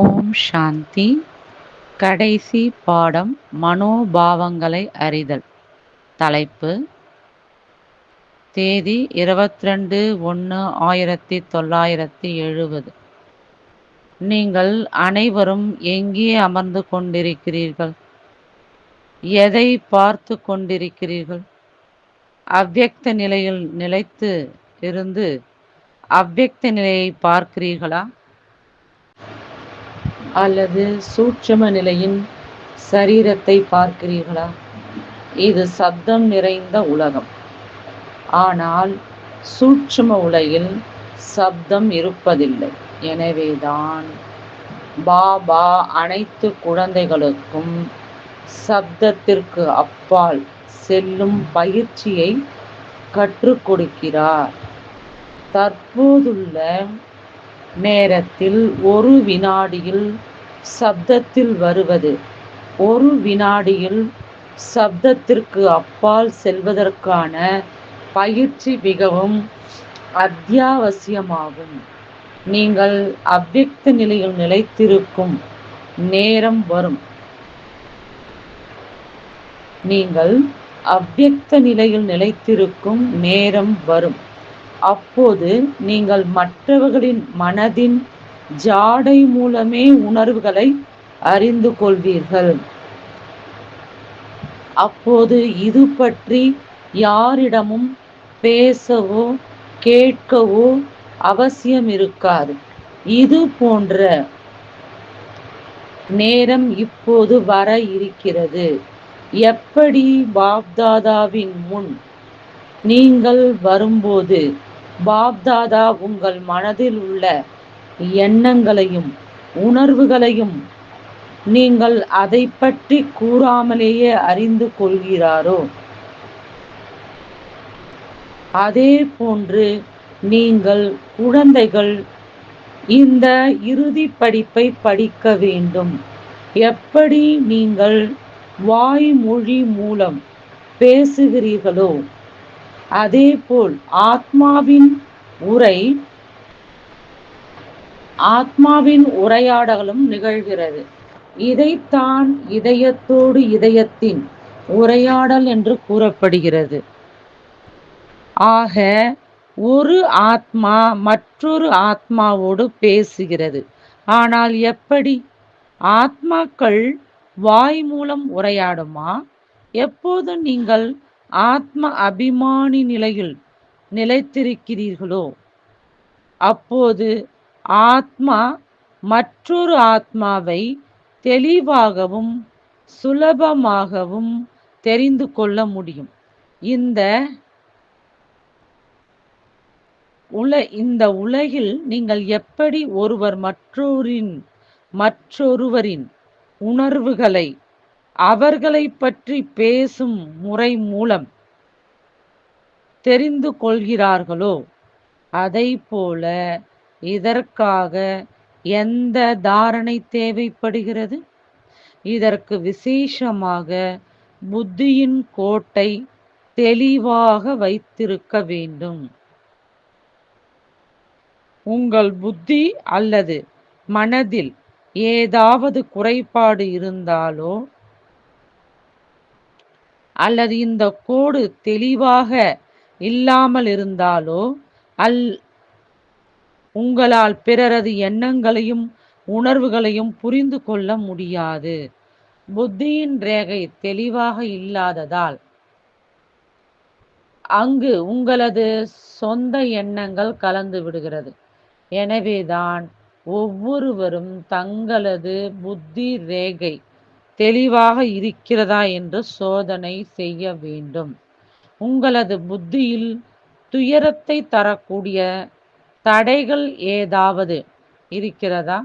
ஓம் சாந்தி. கடைசி பாடம் மனோபாவங்களை அறிதல். தலைப்பு தேதி இருபத்திரெண்டு ஒன்று ஆயிரத்தி தொள்ளாயிரத்தி எழுபது நீங்கள் அனைவரும் எங்கே அமர்ந்து கொண்டிருக்கிறீர்கள்? எதை பார்த்து கொண்டிருக்கிறீர்கள்? அவ்வக்த நிலையில் நிலைத்து இருந்து அவ்யக்த நிலையை பார்க்கிறீர்களா? அல்லது சூட்சம நிலையின் சரீரத்தை பார்க்கிறீர்களா? இது சப்தம் நிறைந்த உலகம். ஆனால் சூட்சும உலகில் சப்தம் இருப்பதில்லை. எனவேதான் பாபா அனைத்து குழந்தைகளுக்கும் சப்தத்திற்கு அப்பால் செல்லும் பயிற்சியை கற்றுக் கொடுக்கிறார். தற்போதுள்ள நேரத்தில் ஒரு வினாடியில் சப்தத்தில் வருவது. ஒரு வினாடியில் சப்தத்திற்கு அப்பால் செல்வதற்கான பயிற்சி மிகவும் அத்தியாவசியமாகும். நீங்கள் அவ்வக்த நிலையில் நிலைத்திருக்கும் நேரம் வரும். நீங்கள் அவ்வக்த நிலையில் நிலைத்திருக்கும் நேரம் வரும். அப்போது நீங்கள் மற்றவர்களின் மனதின் ஜாடை மூலமே உணர்வுகளை அறிந்து கொள்வீர்கள். அப்போது இது பற்றி யாரிடமும் பேசவோ கேட்கவோ அவசியம் இருக்காது. இது போன்ற நேரம் இப்போது வர இருக்கிறது. எப்படி பாப்தாதாவின் முன் நீங்கள் வரும்போது பாப்தாதா உங்கள் மனதில் உள்ள எண்ணங்களையும் உணர்வுகளையும் நீங்கள் அதை பற்றி கூறாமலேயே அறிந்து கொள்கிறாரோ? அதே போன்று நீங்கள் குழந்தைகள் இந்த இறுதி படிப்பை படிக்க வேண்டும். எப்படி நீங்கள் வாய்மொழி மூலம் பேசுகிறீர்களோ அதேபோல் ஆத்மாவின் உரை ஆத்மாவின் உரையாடலும் நிகழ்கிறது. இதைத்தான் இதயத்தோடு இதயத்தின் உரையாடல் என்று கூறப்படுகிறது. ஆக ஒரு ஆத்மா மற்றொரு ஆத்மாவோடு பேசுகிறது. ஆனால் எப்படி? ஆத்மாக்கள் வாய் மூலம் உரையாடுமா? எப்போது நீங்கள் ஆத்ம அபிமானி நிலையில் நிலைத்திருக்கிறீர்களோ அப்போது ஆத்மா மற்றொரு ஆத்மாவை தெளிவாகவும் சுலபமாகவும் தெரிந்து கொள்ள முடியும். இந்த உல இந்த உலகில் நீங்கள் எப்படி ஒருவர் மற்றொரின் மற்றொருவரின் உணர்வுகளை அவர்களை பற்றி பேசும் முறை மூலம் தெரிந்து கொள்கிறார்களோ அதை போல இதற்காக எந்த தாரணை தேவைப்படுகிறது? இதற்கு விசேஷமாக புத்தியின் கோட்டை தெளிவாக வைத்திருக்க வேண்டும். உங்கள் புத்தி அல்லது மனதில் ஏதாவது குறைபாடு இருந்தாலோ அல்லது இந்த கோடு தெளிவாக இல்லாமல் இருந்தாலோ அல் உங்களால் பிறரது எண்ணங்களையும் உணர்வுகளையும் புரிந்து கொள்ள முடியாது. புத்தியின் ரேகை தெளிவாக இல்லாததால். அங்கு உங்களது சொந்த எண்ணங்கள் கலந்து விடுகிறது. எனவேதான் ஒவ்வொருவரும் தங்களது புத்தி ரேகை தெளிவாக இருக்கிறதா என்று சோதனை செய்ய வேண்டும். உங்களது புத்தியில் துயரத்தை தரக்கூடிய தடைகள் ஏதாவது இருக்கிறதா?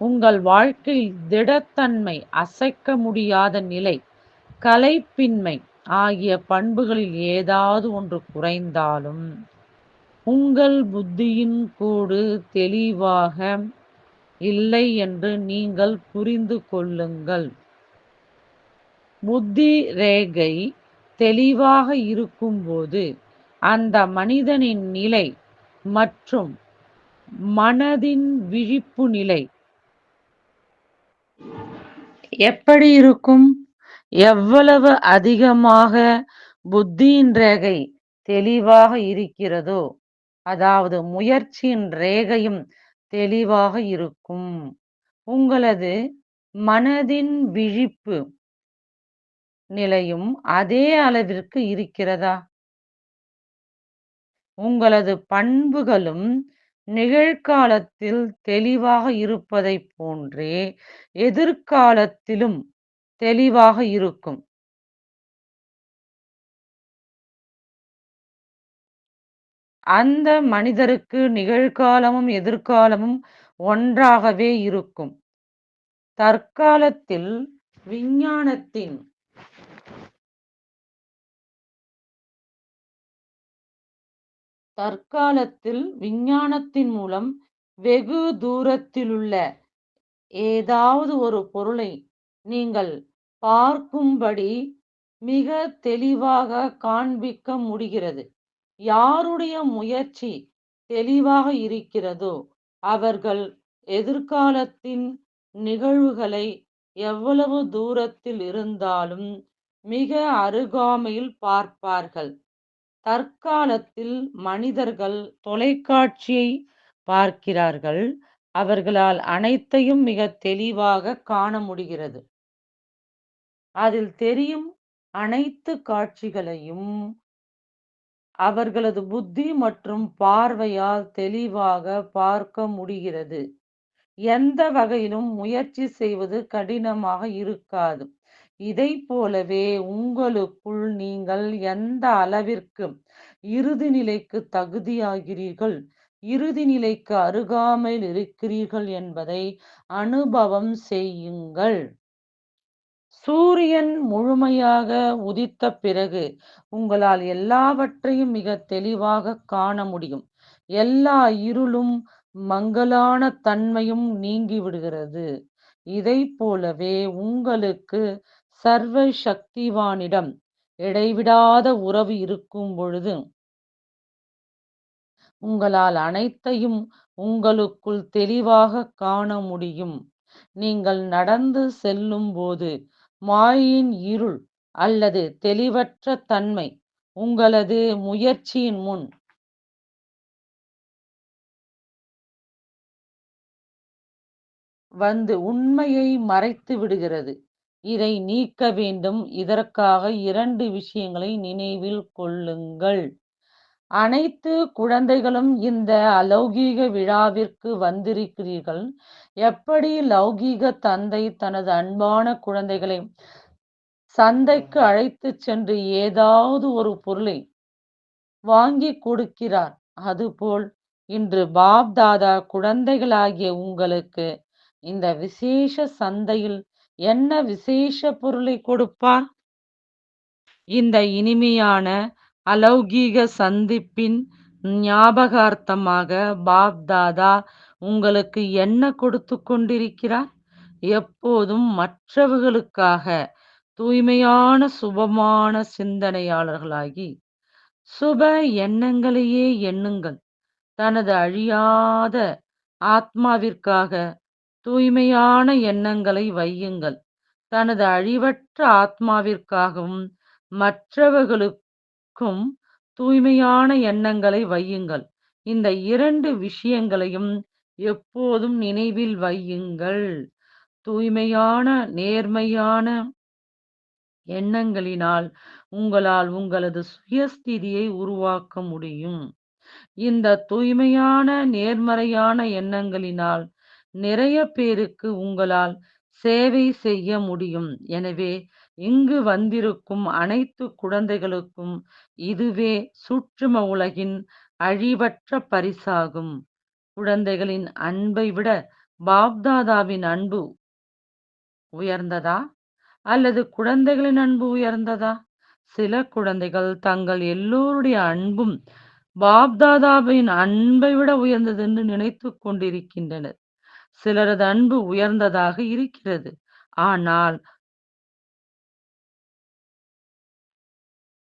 உங்கள் வாழ்க்கையில் திடத்தன்மை அசைக்க முடியாத நிலை கலைப்பின்மை ஆகிய பண்புகளில் ஏதாவது ஒன்று குறைந்தாலும் உங்கள் புத்தியின் கூடு தெளிவாக இல்லை என்று நீங்கள் புரிந்து கொள்ளுங்கள். புத்தி ரேகை தெளிவாக இருக்கும்போது அந்த மனிதனின் நிலை மற்றும் மனதின் விழிப்பு நிலை. எப்படி இருக்கும்? எவ்வளவு அதிகமாக புத்தியின் ரேகை தெளிவாக இருக்கிறதோ அதாவது முயற்சியின் ரேகையும் தெளிவாக இருக்கும். உங்களது மனதின் விழிப்பு நிலையும் அதே அளவிற்கு இருக்கிறதா? உங்களது பண்புகளும் நிகழ்காலத்தில் தெளிவாக இருப்பதைப் போன்றே எதிர்காலத்திலும் தெளிவாக இருக்கும். அந்த மனிதருக்கு நிகழ்காலமும் எதிர்காலமும் ஒன்றாகவே இருக்கும். தற்காலத்தில் விஞ்ஞானத்தின் தற்காலத்தில் விஞ்ஞானத்தின் மூலம் வெகு தூரத்திலுள்ள ஏதாவது ஒரு பொருளை நீங்கள் பார்க்கும்படி மிக தெளிவாக காண்பிக்க முடிகிறது. யாருடைய முயற்சி தெளிவாக இருக்கிறதோ அவர்கள் எதிர்காலத்தின் நிகழ்வுகளை எவ்வளவு தூரத்தில் இருந்தாலும் மிக அருகாமையில் பார்ப்பார்கள். தற்காலத்தில் மனிதர்கள் தொலைக்காட்சியை பார்க்கிறார்கள். அவர்களால் அனைத்தையும் மிக தெளிவாக காண முடிகிறது. அதில் தெரியும் அனைத்து காட்சிகளையும் அவர்களது புத்தி மற்றும் பார்வையால் தெளிவாக பார்க்க முடிகிறது. எந்த வகையிலும் முயற்சி செய்வது கடினமாக இருக்காது. இதை போலவே உங்களுக்குள் நீங்கள் எந்த அளவிற்கு இறுதி நிலைக்கு தகுதியாகிறீர்கள் இறுதி நிலைக்கு அருகாமையில் இருக்கிறீர்கள் என்பதை அனுபவம் செய்யுங்கள். சூரியன் முழுமையாக உதித்த பிறகு உங்களால் எல்லாவற்றையும் மிக தெளிவாக காண முடியும். எல்லா இருளும் மங்கலான தன்மையும் நீங்கிவிடுகிறது இதை போலவே உங்களுக்கு சர்வ சக்திவானிடம் இடைவிடாத உறவு இருக்கும் பொழுது உங்களால் அனைத்தையும் உங்களுக்குள் தெளிவாக காண முடியும். நீங்கள் நடந்து செல்லும் போது மாயின் இருள் அல்லது தெளிவற்ற தன்மை உங்களது முயற்சியின் முன் வந்து உண்மையை மறைத்து விடுகிறது. இதை நீக்க வேண்டும். இதற்காக இரண்டு விஷயங்களை நினைவில் கொள்ளுங்கள். அனைத்து குழந்தைகளும் இந்த அலௌகீக விழாவிற்கு வந்திருக்கிறீர்கள். எப்படி லௌகீக தந்தை தனது அன்பான குழந்தைகளை சந்தைக்கு அழைத்து சென்று ஏதாவது ஒரு பொருளை வாங்கி கொடுக்கிறார் அதுபோல் இன்று பாப் தாதா குழந்தைகளாகிய உங்களுக்கு இந்த விசேஷ சந்தையில் என்ன விசேஷ பொருளை கொடுப்பார் இந்த இனிமையான அலௌகீக சந்திப்பின் ஞாபகார்த்தமாக பாப் தாதா உங்களுக்கு என்ன கொடுத்து கொண்டிருக்கிறார்? எப்போதும் மற்றவர்களுக்காக தூய்மையான சுபமான சிந்தனையாளர்களாகி சுப எண்ணங்களையே எண்ணுங்கள். தனது அழியாத ஆத்மாவிற்காக தூய்மையான எண்ணங்களை வையுங்கள். தனது அழிவற்ற ஆத்மாவிற்காகவும் மற்றவர்களுக்கும் தூய்மையான எண்ணங்களை வையுங்கள். இந்த இரண்டு விஷயங்களையும் எப்போதும் நினைவில் வையுங்கள். தூய்மையான நேர்மையான எண்ணங்களினால் உங்களால் உங்களது சுயஸ்திதியை உருவாக்க முடியும். இந்த தூய்மையான நேர்மறையான எண்ணங்களினால் நிறைய பேருக்கு உங்களால் சேவை செய்ய முடியும். எனவே இங்கு வந்திருக்கும் அனைத்து குழந்தைகளுக்கும் இதுவே சுற்றும உலகின் அழிவற்ற பரிசாகும். குழந்தைகளின் அன்பை விட பாப்தாதாவின் அன்பு உயர்ந்ததா? அல்லது குழந்தைகளின் அன்பு உயர்ந்ததா? சில குழந்தைகள் தங்கள் எல்லோருடைய அன்பும் பாப்தாதாவின் அன்பை விட உயர்ந்தது என்று நினைத்து கொண்டிருக்கின்றனர். சிலரது அன்பு உயர்ந்ததாக இருக்கிறது ஆனால்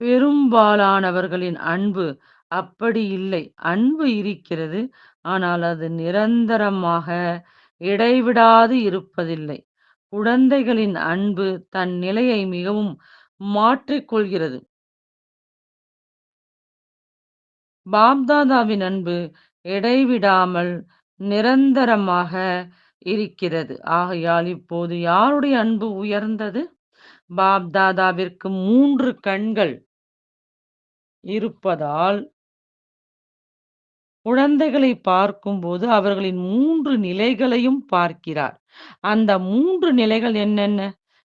பெரும்பாலானவர்களின் அன்பு அப்படி இல்லை. அன்பு இருக்கிறது. ஆனால் அது நிரந்தரமாக இடைவிடாது இருப்பதில்லை. குழந்தைகளின் அன்பு தன் நிலையை மிகவும் மாற்றிக் கொள்கிறது. பாப்தாதாவின் அன்பு இடைவிடாமல் நிரந்தரமாக இருக்கிறது. ஆகையால் இப்போது யாருடைய அன்பு உயர்ந்தது? பாப்தாதாவிற்கு மூன்று கண்கள் இருப்பதால் குழந்தைகளை பார்க்கும்போது அவர்களின் மூன்று நிலைகளையும் பார்க்கிறார். அந்த மூன்று நிலைகள் என்னென்ன?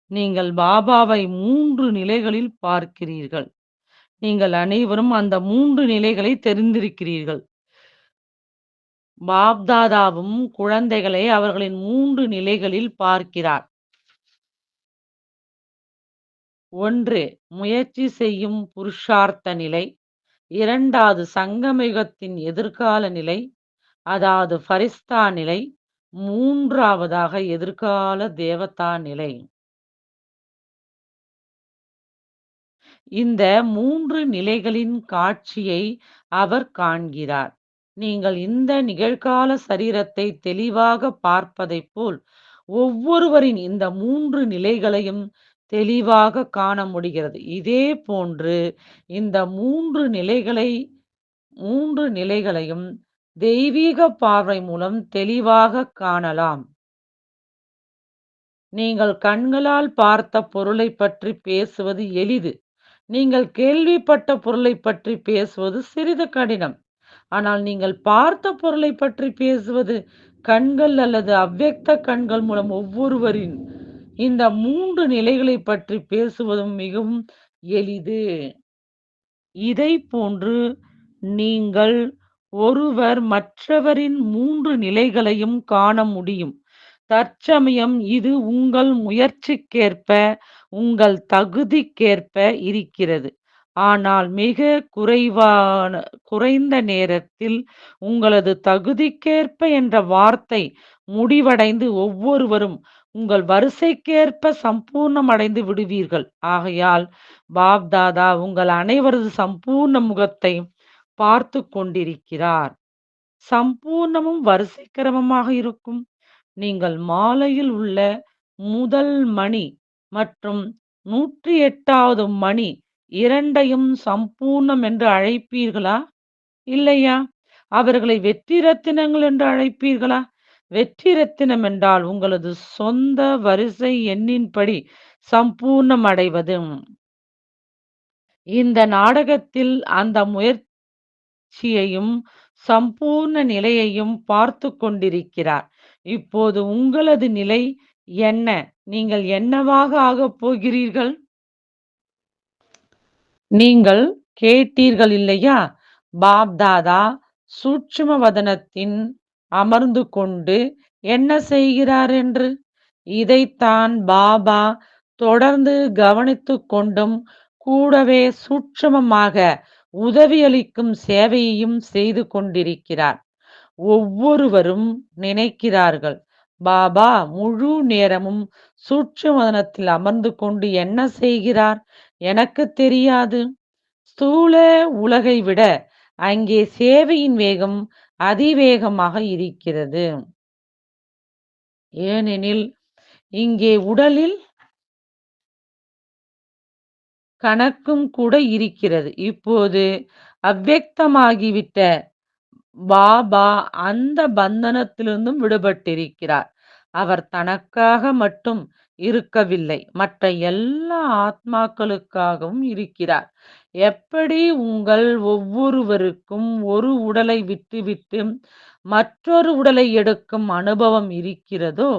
நீங்கள் பாபாவை மூன்று நிலைகளில் பார்க்கிறீர்கள். நீங்கள் அனைவரும் அந்த மூன்று நிலைகளை தெரிந்திருக்கிறீர்கள். பாப்தாதாவும் குழந்தைகளை அவர்களின் மூன்று நிலைகளில் பார்க்கிறார். ஒன்று முயற்சி செய்யும் புருஷார்த்த நிலை. இரண்டாவது சங்கமயுகத்தின் எதிர்கால நிலை. அதாவது ஃபரிஸ்தா நிலை. மூன்றாவதாக எதிர்கால தேவதா நிலை. இந்த மூன்று நிலைகளின் காட்சியை அவர் காண்கிறார். நீங்கள் இந்த நிகழ்கால சரீரத்தை தெளிவாக பார்ப்பதைப் போல், ஒவ்வொருவரின் இந்த மூன்று நிலைகளையும் தெளிவாக காண முடிகிறது. இதே போன்று இந்த மூன்று நிலைகளை மூன்று நிலைகளையும் தெய்வீக பார்வை மூலம் தெளிவாக காணலாம். நீங்கள் கண்களால் பார்த்த பொருளைப் பற்றி பேசுவது எளிது. நீங்கள் கேள்விப்பட்ட பொருளை பற்றி பேசுவது சிறிது கடினம். ஆனால் நீங்கள் பார்த்த பொருளைப் பற்றி பேசுவது கண்கள் அல்லது அவ்யக்த கண்கள் மூலம் ஒவ்வொருவரின் இந்த மூன்று நிலைகளைப் பற்றி பேசுவதும் மிகவும் எளிது. இதைப்போன்று நீங்கள் ஒருவர் மற்றவரின் மூன்று நிலைகளையும் காண முடியும். தற்சமயம் இது உங்கள் முயற்சிக்கேற்ப, உங்கள் தகுதிக்கேற்ப இருக்கிறது. ஆனால் மிக குறைவான குறைந்த நேரத்தில் உங்களது தகுதிக்கேற்ப என்ற வார்த்தை முடிவடைந்து ஒவ்வொருவரும் உங்கள் வரிசைக்கேற்ப சம்பூர்ணமடைந்து விடுவீர்கள். ஆகையால் பாப்தாதா உங்கள் அனைவரது சம்பூர்ண முகத்தை பார்த்து கொண்டிருக்கிறார். சம்பூர்ணமும் வரிசை கிரமமாக இருக்கும். நீங்கள் மாலையில் உள்ள முதல் மணி மற்றும் 108வது மணி இரண்டையும் சம்பூர்ணம் என்று அழைப்பீர்களா? இல்லையா? அவர்களை வெற்றி ரத்தினங்கள் என்று அழைப்பீர்களா? வெற்றி ரத்தினம் என்றால் உங்களது சொந்த வரிசை எண்ணின்படி சம்பூர்ணம் அடைவதும் இந்த நாடகத்தில் அந்த முயற்சியையும், சம்பூர்ண நிலையையும் பார்த்து கொண்டிருக்கிறார். இப்போது உங்களது நிலை என்ன? நீங்கள் என்னவாக ஆகப் போகிறீர்கள்? நீங்கள் கேட்டீர்கள் இல்லையா? பாப்தாதா சூட்சும வதனத்தின் அமர்ந்து கொண்டு என்ன செய்கிறார் என்று. இதைத்தான் பாபா தொடர்ந்து கவனித்து கொண்டும், கூடவே சூட்சமமாக உதவியளிக்கும் சேவையையும் செய்து கொண்டிருக்கிறார். ஒவ்வொருவரும் நினைக்கிறார்கள், பாபா முழு நேரமும் சூட்சமதனத்தில் அமர்ந்து கொண்டு என்ன செய்கிறார்? எனக்கு தெரியாது. ஸ்தூல உலகை விட அங்கே சேவையின் வேகம் அதிவேகமாக இருக்கிறது. ஏனெனில் இங்கே உடலில் கணக்கும் கூட இருக்கிறது. இப்போது அவ்வக்தமாகிவிட்ட பாபா அந்த பந்தனத்திலிருந்தும் விடுபட்டிருக்கிறார். அவர் தனக்காக மட்டும் இருக்கவில்லை. மற்ற எல்லா ஆத்மாக்களுக்காகவும் இருக்கிறார். எப்படி உங்கள் ஒவ்வொருவருக்கும் ஒரு உடலை விட்டுவிட்டு மற்றொரு உடலை எடுக்கும் அனுபவம் இருக்கிறதோ,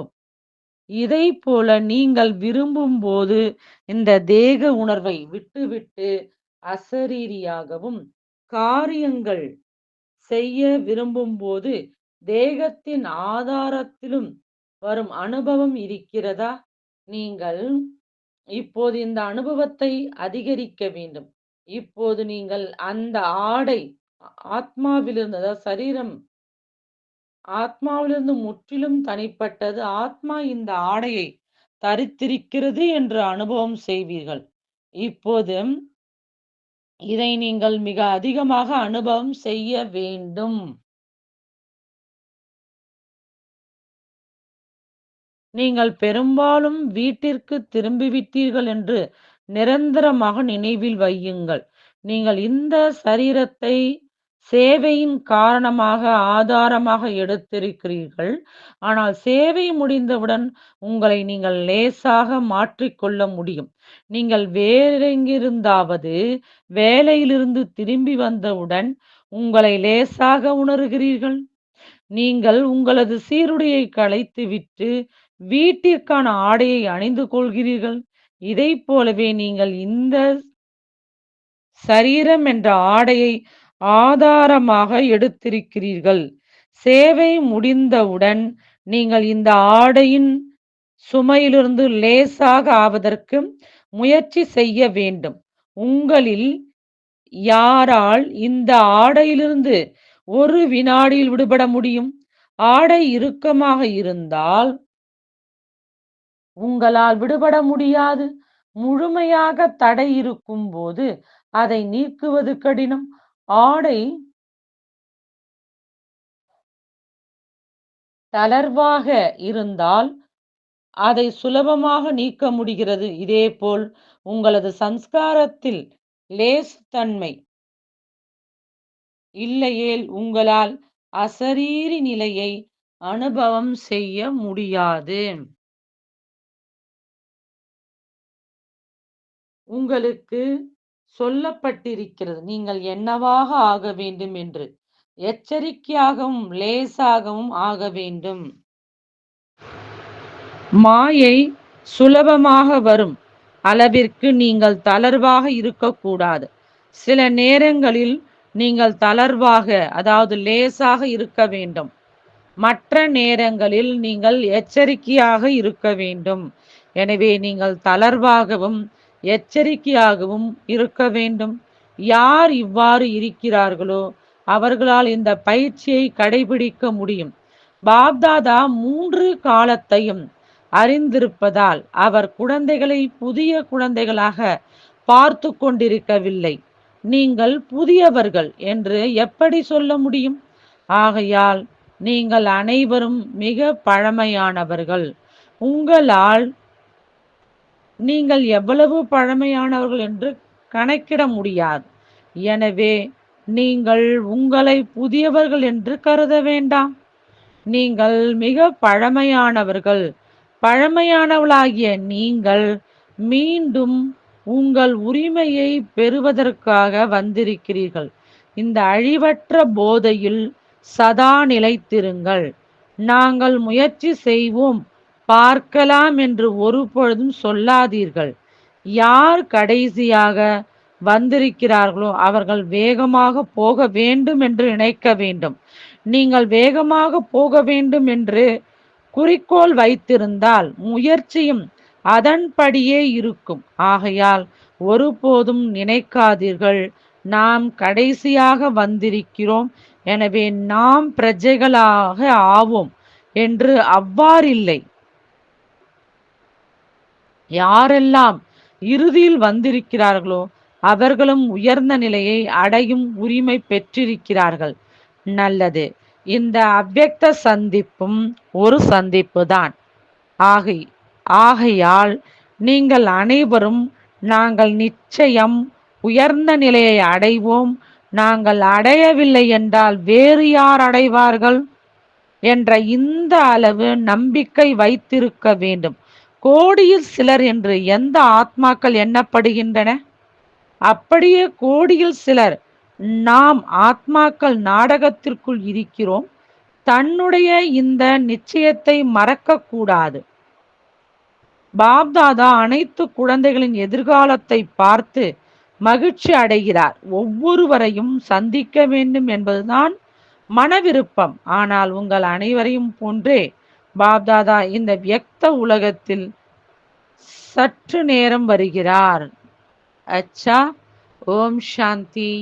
இதைப்போல நீங்கள் விரும்பும்போது இந்த தேக உணர்வை விட்டுவிட்டு அசரீரியாகவும், காரியங்கள் செய்ய விரும்பும்போது தேகத்தின் ஆதாரத்திலும் வரும் அனுபவம் இருக்கிறதா? நீங்கள் இப்போது இந்த அனுபவத்தை அதிகரிக்க வேண்டும். இப்போது நீங்கள் அந்த ஆடை ஆத்மாவிலிருந்து அதாவது சரீரம் ஆத்மாவிலிருந்து முற்றிலும் தனிப்பட்டது. ஆத்மா இந்த ஆடையை தரித்திருக்கிறது என்று அனுபவம் செய்வீர்கள். இப்போது இதை நீங்கள் மிக அதிகமாக அனுபவம் செய்ய வேண்டும். நீங்கள் பெரும்பாலும் வீட்டிற்கு திரும்பிவிட்டீர்கள் என்று நிரந்தரமாக நினைவில் வையுங்கள். நீங்கள் இந்த சரீரத்தை சேவையின் காரணமாக ஆதாரமாக எடுத்திருக்கிறீர்கள். ஆனால் சேவை முடிந்தவுடன் உங்களை நீங்கள் லேசாக மாற்றிக்கொள்ள முடியும். நீங்கள் வேறெங்கிருந்தாவது வேலையிலிருந்து திரும்பி வந்தவுடன் உங்களை லேசாக உணருகிறீர்கள். நீங்கள் உங்களது சீருடையை களைத்துவிட்டு வீட்டிற்கான ஆடையை அணிந்து கொள்கிறீர்கள். இதைப் போலவே நீங்கள் இந்த சரீரம் என்ற ஆடையை ஆதாரமாக எடுத்திருக்கிறீர்கள். சேவை முடிந்தவுடன் நீங்கள் இந்த ஆடையின் சுமையிலிருந்து லேசாக ஆவதற்கு முயற்சி செய்ய வேண்டும். உங்களில் யாரால் இந்த ஆடையிலிருந்து ஒரு வினாடியில் விடுபட முடியும்? ஆடை இறுக்கமாக இருந்தால் உங்களால் விடுபட முடியாது. முழுமையாக தடை இருக்கும் போது அதை நீக்குவது கடினம். ஆடை தளர்வாக இருந்தால் அதை சுலபமாக நீக்க முடிகிறது. இதேபோல் உங்களது சம்ஸ்காரத்தில் லேசுத்தன்மை இல்லையேல் உங்களால் அசரீரி நிலையை அனுபவம் செய்ய முடியாது. உங்களுக்கு சொல்லப்பட்டிருக்கிறது. நீங்கள் என்னவாக ஆக வேண்டும் என்று. எச்சரிக்கையாகவும் லேசாகவும் ஆக வேண்டும். மாயை சுலபமாக வரும் அளவிற்கு நீங்கள் தளர்வாக இருக்கக்கூடாது. சில நேரங்களில் நீங்கள் தளர்வாக அதாவது லேசாக இருக்க வேண்டும். மற்ற நேரங்களில் நீங்கள் எச்சரிக்கையாக இருக்க வேண்டும். எனவே நீங்கள் தளர்வாகவும், எச்சரிக்கையாகவும் இருக்க வேண்டும். யார் இவ்வாறு இருக்கிறார்களோ அவர்களால் இந்த பயிற்சியை கடைபிடிக்க முடியும். பாப்தாதா மூன்று காலத்தையும் அறிந்திருப்பதால் அவர் குழந்தைகளை புதிய குழந்தைகளாக பார்த்து கொண்டிருக்கவில்லை. நீங்கள் புதியவர்கள் என்று எப்படி சொல்ல முடியும்? ஆகையால் நீங்கள் அனைவரும் மிக பழமையானவர்கள். உங்களால் நீங்கள் எவ்வளவு பழமையானவர்கள் என்று கணக்கிட முடியாது. எனவே நீங்கள் உங்களை புதியவர்கள் என்று கருத வேண்டாம். நீங்கள் மிக பழமையானவர்கள். பழமையானவளாகிய நீங்கள் மீண்டும் உங்கள் உரிமையை பெறுவதற்காக வந்திருக்கிறீர்கள். இந்த அழிவற்ற போதையில் சதா நிலைத்திருங்கள். நாங்கள் முயற்சி செய்வோம், பார்க்கலாம் என்று ஒருபொழுதும் சொல்லாதீர்கள். யார் கடைசியாக வந்திருக்கிறார்களோ அவர்கள் வேகமாக போக வேண்டும் என்று நினைக்க வேண்டும். நீங்கள் வேகமாக போக வேண்டும் என்று குறிக்கோள் வைத்திருந்தால் முயற்சியும் அதன்படியே இருக்கும். ஆகையால் ஒருபோதும் நினைக்காதீர்கள் நாம் கடைசியாக வந்திருக்கிறோம். எனவே நாம் பிரஜைகளாக ஆவோம் என்று அவ்வாறில்லை. யாரெல்லாம் இறுதியில் வந்திருக்கிறார்களோ அவர்களும் உயர்ந்த நிலையை அடையும் உரிமை பெற்றிருக்கிறார்கள். நல்லது. இந்த அவ்வக்த சந்திப்பும் ஒரு சந்திப்பு தான் ஆகை ஆகையால் நீங்கள் அனைவரும் நாங்கள் நிச்சயம் உயர்ந்த நிலையை அடைவோம். நாங்கள் அடையவில்லை என்றால் வேறு யார் அடைவார்கள்? என்ற இந்த அளவு நம்பிக்கை வைத்திருக்க வேண்டும். கோடியில் சிலர் என்று எந்த ஆத்மாக்கள் எண்ணப்படுகின்றன? அப்படியே கோடியில் சிலர் நாம் ஆத்மாக்கள் நாடகத்திற்குள் இருக்கிறோம். தன்னுடைய இந்த நிச்சயத்தை மறக்கக்கூடாது. பாப்தாதா அனைத்து குழந்தைகளின் எதிர்காலத்தை பார்த்து மகிழ்ச்சி அடைகிறார். ஒவ்வொருவரையும் சந்திக்க வேண்டும் என்பதுதான் மனவிருப்பம். ஆனால் உங்கள் அனைவரையும் போன்றே பாப்தாதா இந்த வியக்த உலகத்தில் சற்று நேரம் வருகிறார். அச்சா ஓம் சாந்தி